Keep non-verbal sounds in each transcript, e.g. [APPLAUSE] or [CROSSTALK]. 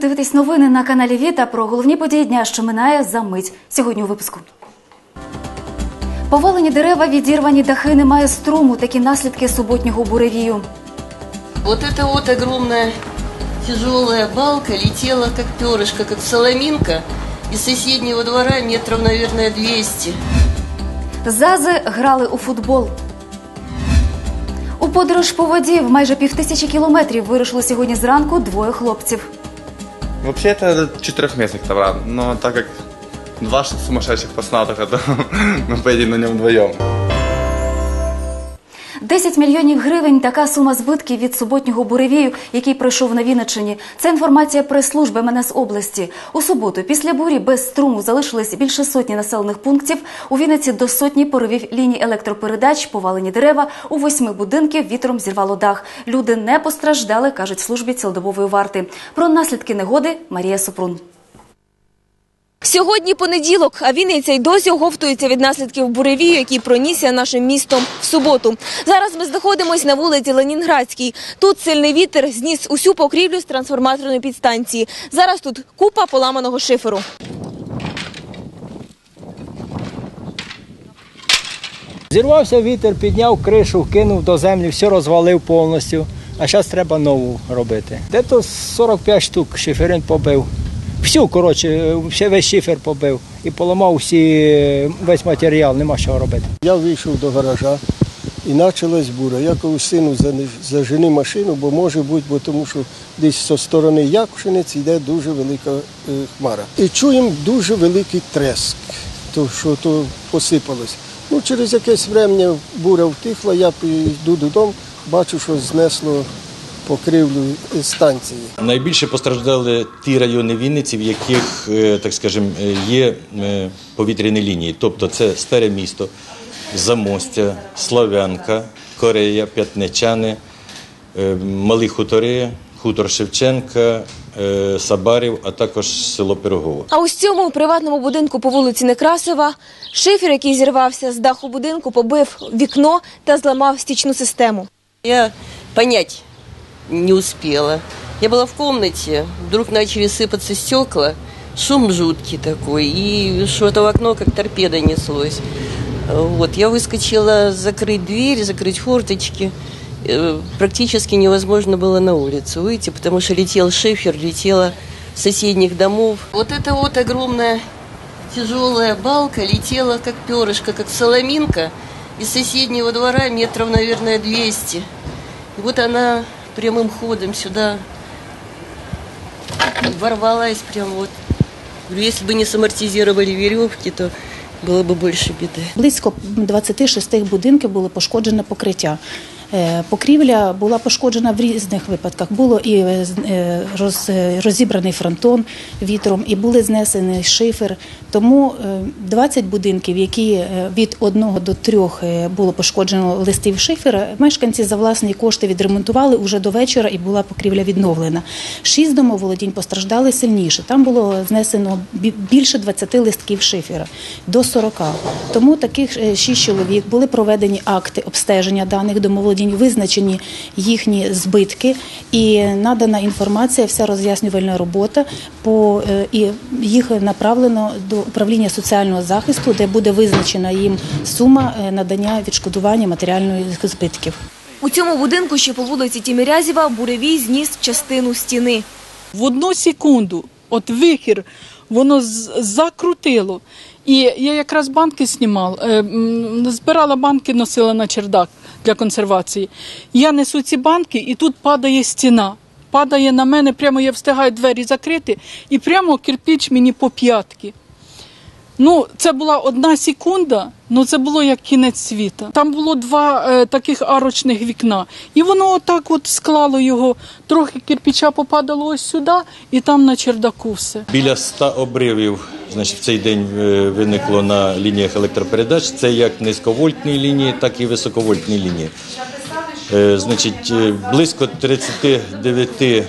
дивитесь новини на каналі Віта про головні події дня, що минає за мить. Сьогодні у випуску. Повалені дерева, відірвані дахи, немає струму. Такі наслідки суботнього буревію. Вот эта вот огромная тяжелая балка летела как перышко, как соломинка из соседнего двора метров, наверное, 200. Зази грали у футбол. У подорож по воді в майже півтисячі кілометрів вирушили сьогодні зранку двоє хлопців. Вообще это четырехместный товар, но так как два сумасшедших пацана, то [LAUGHS] мы поедем на нем вдвоем. 10 мільйонів гривень така сума збитків від суботнього буревію, який пройшов на Вінниччині. Це інформація прес-служби МНС області. У суботу після бурі без струму залишились більше сотні населених пунктів. У Вінниці до сотні поривів ліній електропередач, повалені дерева. У восьми будинків вітром зірвало дах. Люди не постраждали, кажуть службі цілодобової варти. Про наслідки негоди Марія Супрун. Сьогодні понеділок, а Вінниця й досі оговтується від наслідків буревію, який пронісся нашим містом в суботу. Зараз ми знаходимося на вулиці Ленінградській. Тут сильний вітер зніс усю покрівлю з трансформаторної підстанції. Зараз тут купа поламаного шиферу. Зірвався вітер, підняв кришу, кинув до землі, все розвалив повністю. А зараз треба нову робити. Де-то 45 штук шиферин побив. Всю, коротше, весь шифер побив і поламав всі, весь матеріал, нема що робити. Я вийшов до гаража і почалась буря. Я кажу, сину, зажени машину, бо може бути, бо тому що десь зі сторони Якушиниць йде дуже велика е, хмара. І чуємо дуже великий треск, то, що то посипалось. Ну, через якесь врем'я буря втихла, я йду додому, бачу, що знесло покривлю е, станції. Найбільше постраждали ті райони Вінниці, в яких, е, так скажемо, е, є е, повітряні лінії. Тобто це Старе місто, Замостя, Славянка, Корея, П'ятничани, Малі хутори, хутор Шевченка, Сабарів, а також село Пирогово. А ось цьому приватному будинку по вулиці Некрасова шифер, який зірвався з даху будинку, побив вікно та зламав стічну систему. Я понять не успела. Я была в комнате, вдруг начали сыпаться стекла, шум жуткий такой, и что-то в окно как торпеда неслось. Вот, я выскочила закрыть дверь, закрыть форточки. Э, Практически невозможно было на улицу выйти, потому что летел шифер, летела соседних домов. Вот эта вот огромная тяжелая балка летела как перышко, как соломинка из соседнего двора метров, наверное, 200. И вот она прямым ходом сюда ворвалась прям вот. Говорю, Если бы не самортизировали веревки, то было бы больше беды. Близько 26 будинків було пошкоджене покриття. Е, Покрівля була пошкоджена в різних випадках. Було і е, е, роз- розібраний фронтон вітром, і були знесений шифер. Тому е, 20 будинків, які від одного до трьох було пошкоджено листів шифера, мешканці за власні кошти відремонтували уже до вечора, і була покрівля відновлена. Шість домоволодінь постраждали сильніше. Там було знесено більше 20 листків шифера до 40. Тому таких шість чоловік були проведені акти обстеження даних домоволодінь, визначені їхні збитки і надана інформація, вся роз'яснювальна робота по е, і їх направлено до управління соціального захисту, де буде визначена їм сума е, надання відшкодування матеріальних збитків. У цьому будинку, що по вулиці Тімірязєва, буревій зніс частину стіни. в одну секунду, от вихір, воно з- закрутило. І я якраз банки знімала, е, збирала банки, носила на чердак для консервації. Я несу ці банки, і тут падає стіна. Падає на мене, прямо я встигаю двері закрити, і прямо кирпіч мені по п'ятки. Ну, це була одна секунда, ну це було як кінець світа. Там було два е, таких арочних вікна, і воно отак от склало його. Трохи кирпича попадало ось сюди, і там на чердаку все. Біля 100 обривів значить, в цей день е, виникло на лініях електропередач. Це як низьковольтні лінії, так і високовольтні лінії. Е, Значить, е, близько 39 е,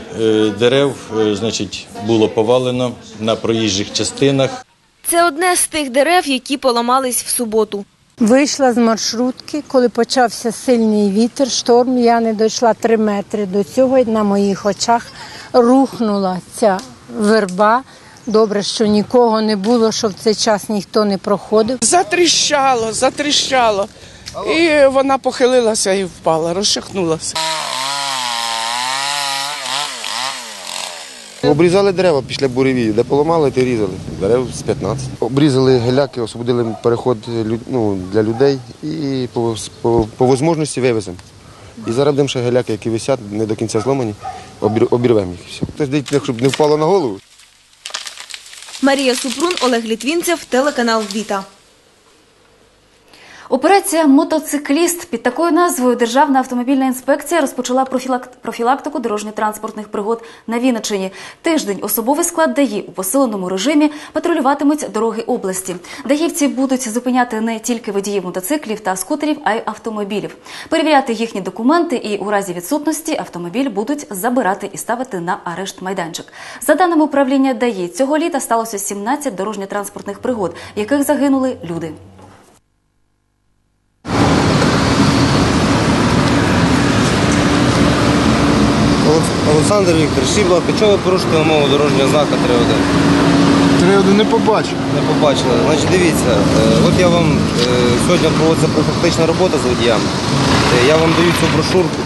дерев значить, було повалено на проїжджих частинах. Це одне з тих дерев, які поламались в суботу. Вийшла з маршрутки, коли почався сильний вітер, шторм. Я не дійшла три метри до цього. і На моїх очах рухнула ця верба. Добре, що нікого не було, що в цей час ніхто не проходив. Затріщало, затріщало. І вона похилилася і впала, розшихнулася. Обрізали дерева після буревію, де поламали, ти різали. Дерев з 15. Обрізали геляки, освободили переход ну, для людей і по, по, по можливості вивеземо. І зараз будемо ще геляки, які висять, не до кінця зломані, обір- обірвемо їх. Все. Тобто, дивіться, щоб не впало на голову. Марія Супрун, Олег Літвінцев, телеканал Віта. Операція Мотоцикліст під такою назвою Державна автомобільна інспекція розпочала профілак- профілактику дорожньо-транспортних пригод на Вінниччині. Тиждень особовий склад ДАІ у посиленому режимі патрулюватимуть дороги області. Даївці будуть зупиняти не тільки водіїв мотоциклів та скутерів, а й автомобілів, перевіряти їхні документи і у разі відсутності автомобіль будуть забирати і ставити на арешт майданчик. За даними управління ДАІ, цього літа сталося 17 дорожньо-транспортних пригод, в яких загинули люди. Олександр Віктор, будь чого ви порушите умову дорожнього знака 3.1? 3.1 не побачив. Не побачили. Значить, дивіться, е, от я вам е, сьогодні проводиться профілактична робота з водіями. Е, Я вам даю цю брошурку.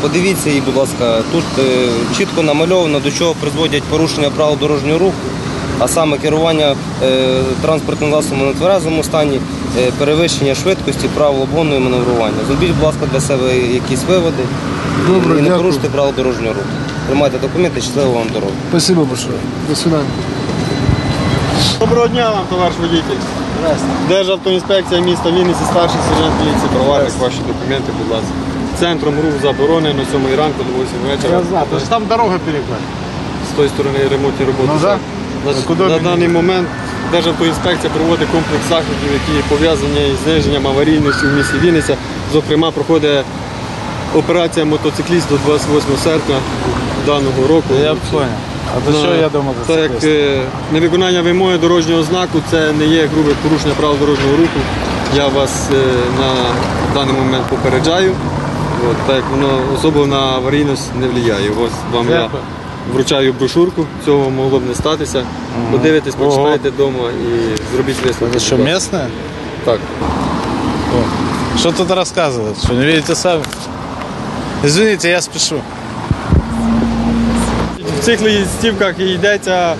Подивіться її, будь ласка, тут чітко намальовано, до чого призводять порушення правил дорожнього руху, а саме керування е, транспортним засобом на тверезому стані, е, перевищення швидкості, правил обгону і маневрування. Зробіть, будь ласка, для себе якісь виводи Добре, і не дякую. порушуйте правила дорожнього руху. Тримайте документи, щасливо вам дорогу. Спасибо большое. До свидания. Доброго дня вам, товариш водитель. Державтоінспекція міста Вінниці, старший сержант поліції, провадить ваші документи, будь ласка. Центром рух заборонено 7 ранку до 8 вечора. Я знаю, там дорога перекрыта. З тої сторони ремонтні роботи. Ну, да. Куди на даний момент Державтоінспекція проводить комплекс заходів, які пов'язані із зниженням аварійності в місті Вінниця. Зокрема, проходить операція мотоцикліст до 28 серпня даного року. Я понял. А до чого я думав за Так як е, невиконання вимоги дорожнього знаку це не є грубе порушення правил дорожнього руху. Я вас е, на даний момент попереджаю. От, так як воно особо на аварійність не впливає. Ось вам я Дякую. Вручаю брошурку, цього могло б не статися. Подивитесь, почитайте вдома і зробіть висновки. Це що, місне? Так. О, Що тут розказували? Що не видите самі? Извините, я спішу. В цих листівках йдеться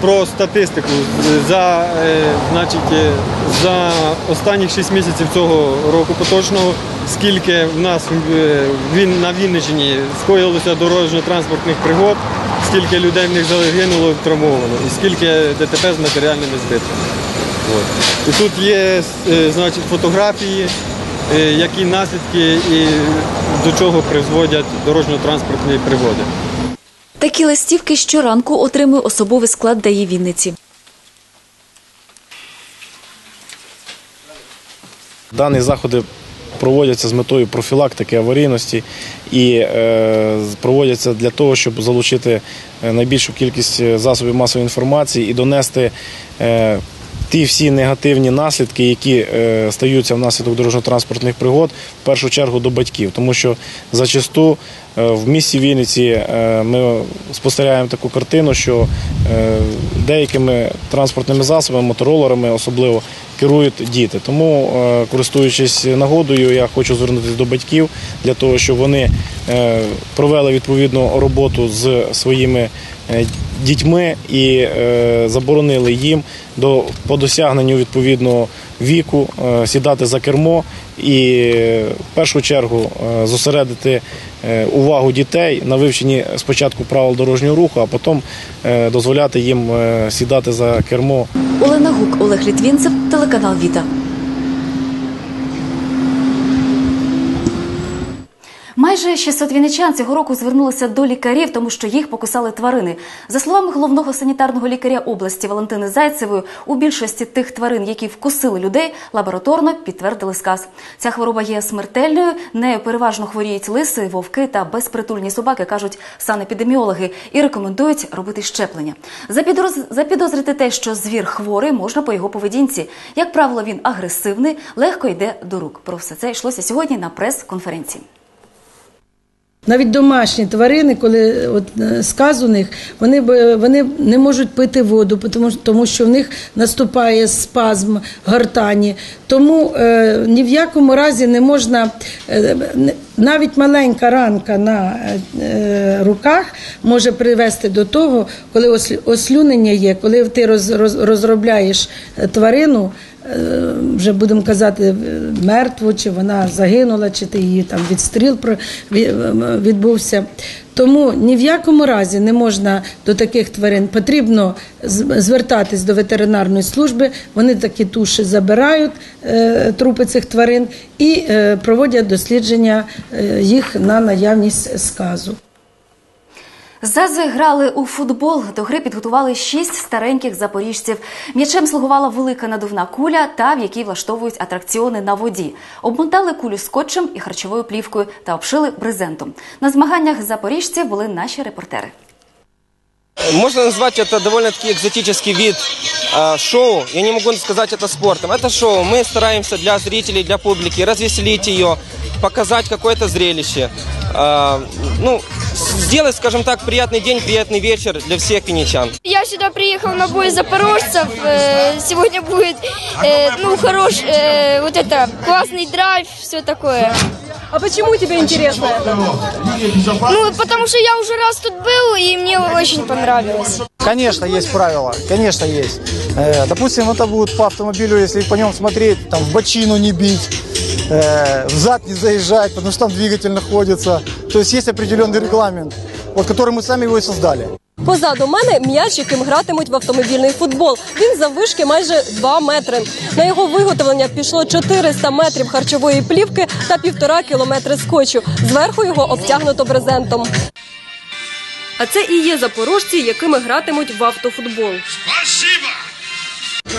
про статистику. За, е, значить, е, за останні 6 місяців цього року поточного, скільки в нас е, на Вінниччині скоїлося дорожньо-транспортних пригод, скільки людей в них загинуло, травмовано, і скільки ДТП з матеріальними збитками. І тут є е, значить, фотографії, е, які наслідки і до чого призводять дорожньо-транспортні пригоди. Такі листівки щоранку отримує особовий склад ДАІ Вінниці. Дані заходи проводяться з метою профілактики аварійності і е, проводяться для того, щоб залучити е, найбільшу кількість е, засобів масової інформації і донести ті всі негативні наслідки, які е, стаються внаслідок дорожньо-транспортних пригод, в першу чергу до батьків, тому що зачасту е, в місті Вінниці е, ми спостерігаємо таку картину, що деякими транспортними засобами, моторолерами особливо керують діти. Тому, користуючись нагодою, я хочу звернутися до батьків для того, щоб вони провели відповідну роботу з своїми дітьми і е, заборонили їм до по досягненню відповідного віку е, сідати за кермо і е, в першу чергу е, зосередити е, увагу дітей на вивченні спочатку правил дорожнього руху, а потім е, дозволяти їм е, сідати за кермо. Олена Гук, Олег Літвінцев, телеканал Віта. Майже 600 вінничан цього року звернулися до лікарів, тому що їх покусали тварини. За словами головного санітарного лікаря області Валентини Зайцевої, у більшості тих тварин, які вкусили людей, лабораторно підтвердили сказ. Ця хвороба є смертельною. Нею переважно хворіють лиси, вовки та безпритульні собаки, кажуть санепідеміологи, і рекомендують робити щеплення. Запідоз- Запідозрити те, що звір хворий, можна по його поведінці. Як правило, він агресивний, легко йде до рук. Про все це йшлося сьогодні на прес-конференції. Навіть домашні тварини, коли от е, сказ у них, вони, б- вони не можуть пити воду, тому, тому що в них наступає спазм гортані. Тому е, ні в якому разі не можна, е, навіть маленька ранка на е, е, руках може привести до того, коли ослю- ослюнення є, коли ти роз, роз, розробляєш е, тварину, е, вже будемо казати, е, мертву, чи вона загинула, чи ти її там відстріл ві- відбувся. Тому ні в якому разі не можна до таких тварин. Потрібно звертатись до ветеринарної служби. Вони такі туші забирають е, трупи цих тварин і е, проводять дослідження е, їх на наявність сказу. Зази грали у футбол. До гри підготували шість стареньких запоріжців. М'ячем слугувала велика надувна куля, та в якій влаштовують атракціони на воді. Обмотали кулю скотчем і харчовою плівкою та обшили брезентом. На змаганнях запоріжців були наші репортери. Можно назвать это довольно-таки экзотический вид э, шоу. Я не могу сказать это спортом. Это шоу. Мы стараемся для зрителей, для публики развеселить ее, показать какое-то зрелище. Э, ну, сделать, скажем так, приятный день, приятный вечер для всех винничан. Я сюда приехал на бой запорожцев. Э, Сегодня будет, э, ну, хорош, э, вот это, классный драйв, все такое. А почему тебе интересно это? Ну, потому что я уже раз тут был, и мне очень понравилось. Конечно, есть правила, конечно, есть. Э, допустим, это будет по автомобилю, если по нем смотреть, там, в бочину не бить, э, в зад не заезжать, потому что там двигатель находится. То есть есть определенный регламент, вот, который мы сами его и создали. Позаду мене м'яч, яким гратимуть в автомобільний футбол. Він заввишки майже 2 метри. На його виготовлення пішло 400 метрів харчової плівки та півтора кілометри скотчу. Зверху його обтягнуто брезентом. А це і є запорожці, якими гратимуть в автофутбол.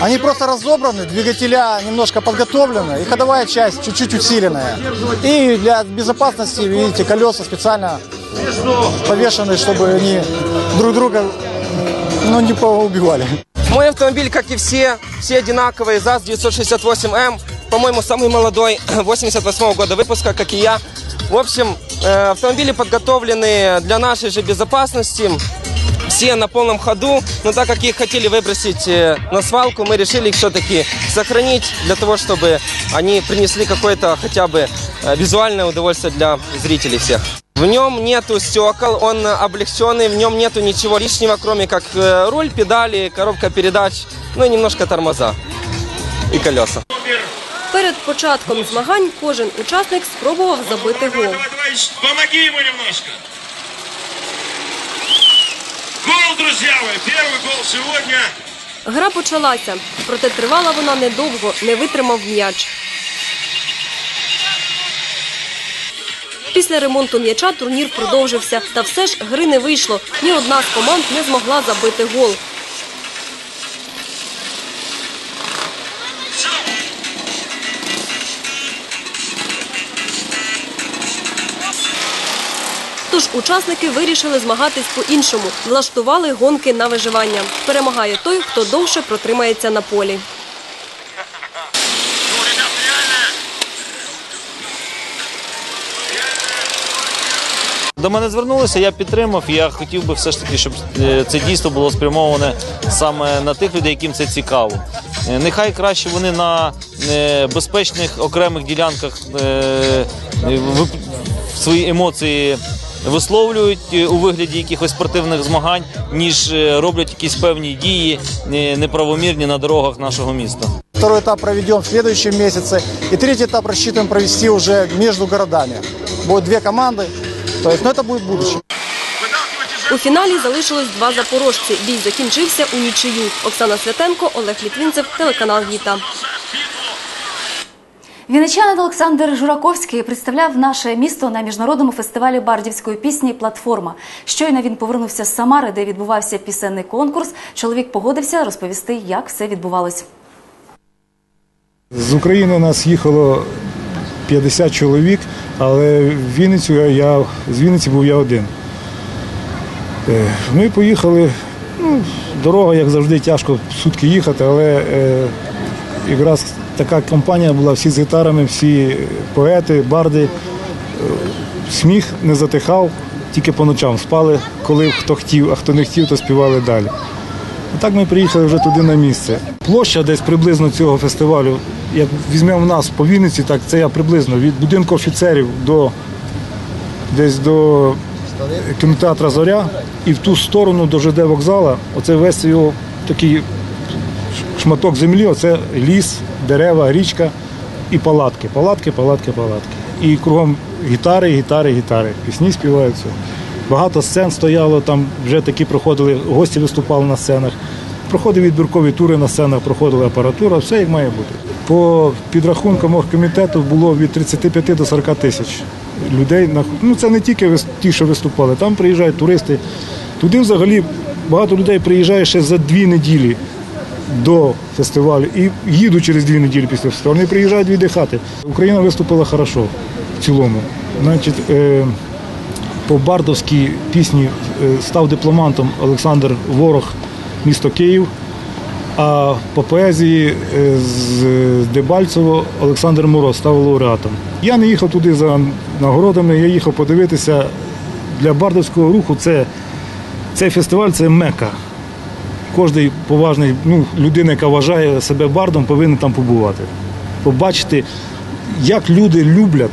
Они просто разобраны, двигателя немножко подготовлены, и ходовая часть чуть-чуть усиленная. И для безопасности, видите, колеса специально повешены, чтобы они друг друга ну, не поубивали. Мой автомобиль, как и все, все одинаковые. ЗАЗ 968М, по-моему, самый молодой, [CLEARS THROAT] 88 года выпуска, как и я. В общем, э, автомобили подготовлены для нашей же безопасности. Все на полном ходу, но так как их хотели выбросить э, на свалку, мы решили их все-таки сохранить для того, чтобы они принесли какое-то хотя бы э, визуальное удовольствие для зрителей всех. В нем нету стекол, он облегченный, в нем нету ничего лишнего, кроме как э, руль, педали, коробка передач, ну и немножко тормоза и колеса. Перед початком змагань кожен учасник спробував забити гол. Помоги ему немножко. Гол, друзья первый гол сегодня. Гра почалася, проте тривала вона недовго, не витримав м'яч. Після ремонту м'яча турнір продовжився, та все ж гри не вийшло. Ні одна з команд не змогла забити гол. Учасники вирішили змагатись по-іншому, влаштували гонки на виживання. Перемагає той, хто довше протримається на полі. До мене звернулися, я підтримав. Я хотів би все ж таки, щоб е, це дійство було спрямоване саме на тих людей, яким це цікаво. Е, Нехай краще вони на е, безпечних окремих ділянках свої емоції висловлюють е, у вигляді якихось спортивних змагань, ніж е, роблять якісь певні дії е, неправомірні на дорогах нашого міста. Второй этап проведем в следующем месяце. И третий этап рассчитываем провести уже между городами. Будет две команды. То есть, ну, это будет будущее. У фіналі залишилось два запорожці. Бій закінчився у нічию. Оксана Святенко, Олег Літвінцев, телеканал Віта. Вінничанин Олександр Жураковський представляв наше місто на міжнародному фестивалі бардівської пісні Платформа. Щойно він повернувся з Самари, де відбувався пісенний конкурс. Чоловік погодився розповісти, як все відбувалось. З України нас їхало 50 чоловік, але в Вінницю я, з Вінниці був я один. Е, Ми поїхали, ну, дорога, як завжди, тяжко сутки їхати, але е, якраз така компанія була, всі з гітарами, всі поети, барди. Е, сміх не затихав, тільки по ночам спали, коли хто хотів, а хто не хотів, то співали далі. І так ми приїхали вже туди на місце. Площа десь приблизно цього фестивалю, як візьмемо нас по Вінниці, так це я приблизно від будинку офіцерів до десь до кінотеатра Зоря і в ту сторону до ЖД вокзала, оце весь його такий шматок землі, оце ліс, дерева, річка і палатки. Палатки, палатки, палатки. І кругом гітари, гітари, гітари. Пісні співаються. Багато сцен стояло, там вже такі проходили, гості виступали на сценах. Проходили відбіркові тури на сценах, проходила апаратура, все як має бути. По підрахункам оргкомітету було від 35 до 40 тисяч людей. Ну це не тільки ті, що виступали, там приїжджають туристи. Туди взагалі багато людей приїжджає ще за дві неділі до фестивалю і їдуть через дві неділі після фестивалю. Вони приїжджають віддихати. Україна виступила хорошо в цілому. Значить, е, по бардовській пісні е, став дипломантом Олександр Ворог, місто Київ. А по поезії е, з Дебальцево Олександр Мороз став лауреатом. Я не їхав туди за нагородами, я їхав подивитися. Для бардовського руху це, цей фестиваль це мека. Кожний поважний ну, людина, яка вважає себе бардом, повинен там побувати. Побачити, як люди люблять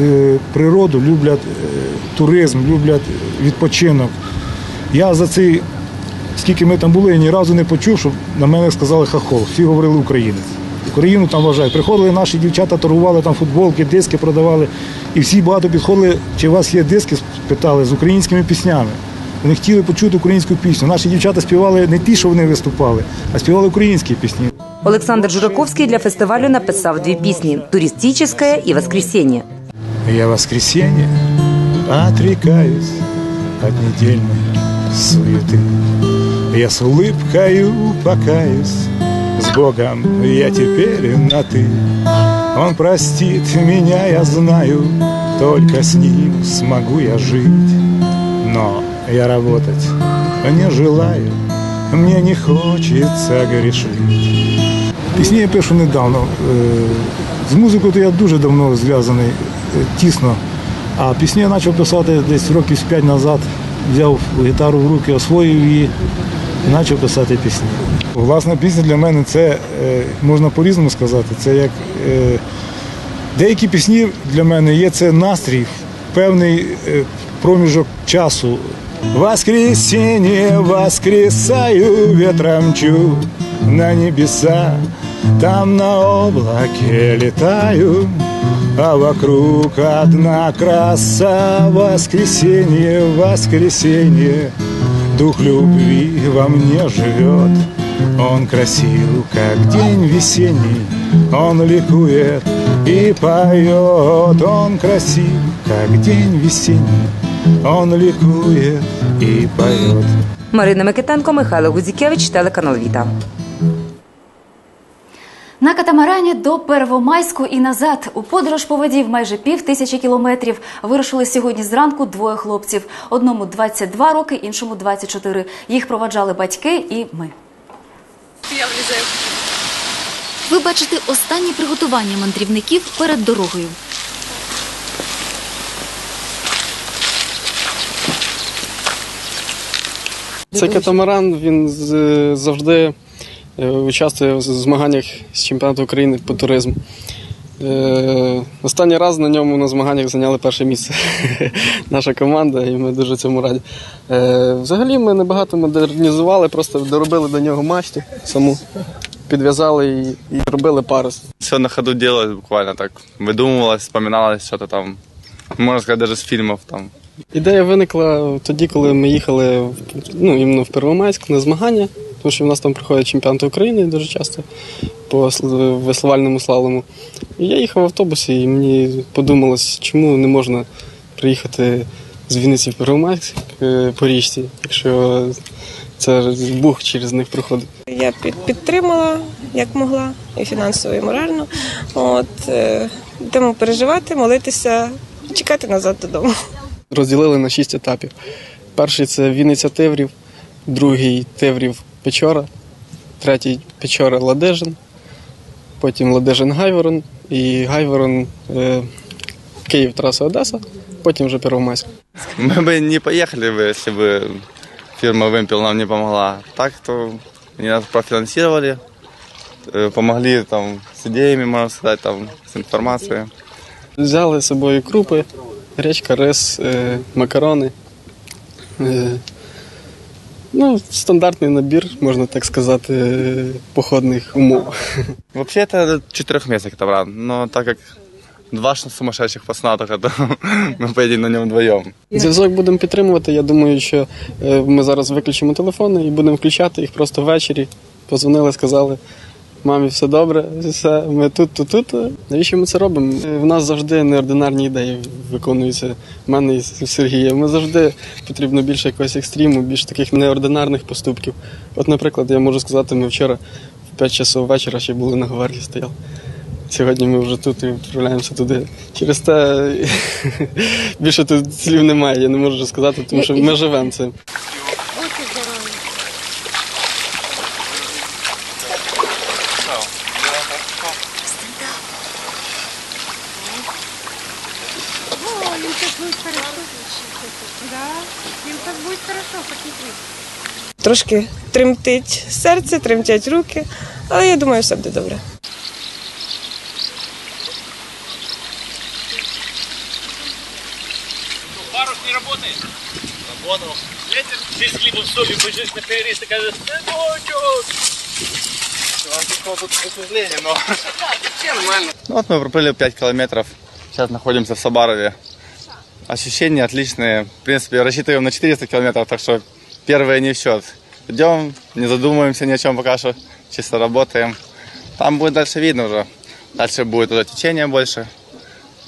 е, природу, люблять е, туризм, люблять відпочинок. Я за цей, скільки ми там були, я ні разу не почув, щоб на мене сказали хахол. Всі говорили українець. Україну там вважають. Приходили наші дівчата, торгували там футболки, диски продавали. І всі багато підходили, чи у вас є диски, питали з українськими піснями. Вони хотіли почути українську пісню. Наші дівчата співали не ті, що вони виступали, а співали українські пісні. Олександр Жураковський для фестивалю написав дві пісні «Туристическая» і «Воскресенье». Я в воскресенье отрекаюсь от недельной суеты. Я с улыбкою покаюсь, с Богом я теперь на «ты». Он простит меня, я знаю, только с ним смогу я жить. Но я работать не желаю, мне не хочется грешить. Пісні я пишу недавно. З музикою то я дуже давно зв'язаний, е, тісно. А пісні я почав писати десь років з п'ять назад. Взяв гітару в руки, освоїв її і почав писати пісні. Власна пісня для мене це е, можна по-різному сказати. Це як е, деякі пісні для мене є це настрій, певний е, проміжок часу. Воскресенье воскресаю, ветром чу на небеса, там на облаке летаю, а вокруг одна краса. Воскресенье, воскресенье, дух любви во мне живет. Он красив, как день весенний, он ликует и поет. Он красив, как день весенний, он ликует и поет. Марина Микитенко, Михайло Гудзікевич, телеканал Віта. На катамарані до Первомайську і назад у подорож по воді майже пів тисячі кілометрів вирушили сьогодні зранку двоє хлопців. Одному 22 роки, іншому 24. Їх проваджали батьки і ми. Ви бачите останні приготування мандрівників перед дорогою. Цей катамаран він завжди е, участвує в змаганнях з чемпіонату України по туризму. Е, Останній раз на ньому на змаганнях зайняли перше місце [LAUGHS] наша команда, і ми дуже цьому раді. Е, Взагалі ми небагато модернізували, просто доробили до нього мачту саму, підв'язали і, і робили парус. Все на ходу делалось буквально так. Выдумывалось, вспоминалось что-то там. Можно сказать, даже с фильмов там. Ідея виникла тоді, коли ми їхали ну, іменно в Первомайськ на змагання, тому що в нас там приходять чемпіонати України дуже часто по сл- веслувальному слалому. І я їхав в автобусі, і мені подумалось, чому не можна приїхати з Вінниці в Первомайськ е, по річці, якщо це бух через них проходить. Я підтримала як могла, і фінансово, і морально. От, е, тому переживати, молитися, чекати назад додому розділили на шість етапів. Перший це Вінниця Теврів, другий Теврів Печора, третій Печора Ладежин, потім Ладежин Гайворон і Гайворон е, Київ траса Одеса. потім вже Первомайськ. Мы бы не поехали бы, если бы фирма «Вымпел» нам не помогла. Так, то они нас профинансировали, э, помогли там с идеями, можно сказать, там, с информацией. Взяли з собою крупи, гречка, рис, е, макарони. Е, ну, стандартний набір, можна так сказати, е, походних умов. [LAUGHS] Вообще это четырехместный катамаран, но так как два сумасшедших пацана только, то [LAUGHS] мы поедем на нем вдвоем. Зв'язок будемо підтримувати. Я думаю, що е, ми зараз виключимо телефони і будемо включати їх просто ввечері. Позвонили, сказали. Мамі, все добре, все, ми тут, тут, тут. Навіщо ми це робимо? Е, В нас завжди неординарні ідеї виконуються в мене і Сергія. Ми завжди потрібно більше якогось екстриму, більш таких неординарних поступків. От, наприклад, я можу сказати, ми вчора в 5 часов вечора ще були на гвардії стояли. Сьогодні ми вже тут і відправляємося туди. Через те [LAUGHS] більше тут слів немає, я не можу сказати, тому що ми живемо цим. им так будет хорошо. Да, им так будет хорошо, посмотри. Трошки тремтить серце, тремтять руки, але я думаю, все буде добре. Парус не работает? Работал. Ветер здесь с хлебом солью бежишь на перерез, и кажется, сыночек. тут осложнение, но нормально. Ну вот мы проплыли 5 километров. Сейчас находимся в Сабарове. Ощущения отличные. В принципе, рассчитываем на 400 километров, так что первые не в счет. Идем, не задумываемся ни о чем пока что, чисто работаем. Там будет дальше видно уже. Дальше будет уже течение больше.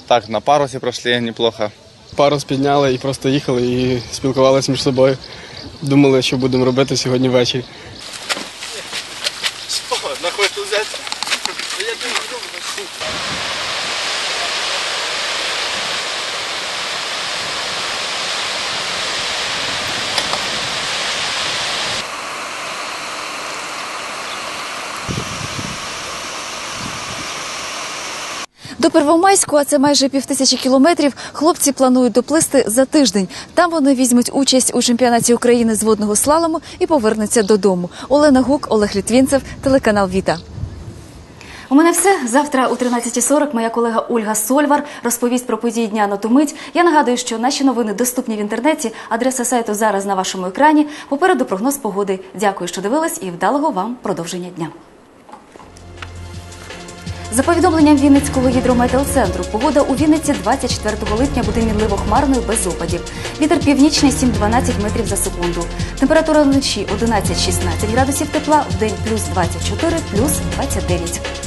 Так, на парусе прошли неплохо. Парус підняли і просто їхали і спілкувалися між собою. Думали, що будемо робити сьогодні ввечері. Первомайську, а це майже півтисячі кілометрів, хлопці планують доплисти за тиждень. Там вони візьмуть участь у чемпіонаті України з водного слалому і повернуться додому. Олена Гук, Олег Літвінцев, телеканал Віта. У мене все. Завтра о 13.40 моя колега Ольга Сольвар розповість про події дня на ту. Я нагадую, що наші новини доступні в інтернеті. Адреса сайту зараз на вашому екрані. Попереду прогноз погоди. Дякую, що дивились, і вдалого вам продовження дня. За повідомленням Вінницького гідрометеоцентру, погода у Вінниці 24 липня буде мінливо хмарною без опадів. Вітер північний 7-12 метрів за секунду. Температура вночі 11-16 градусів тепла, в день плюс 24, плюс 29.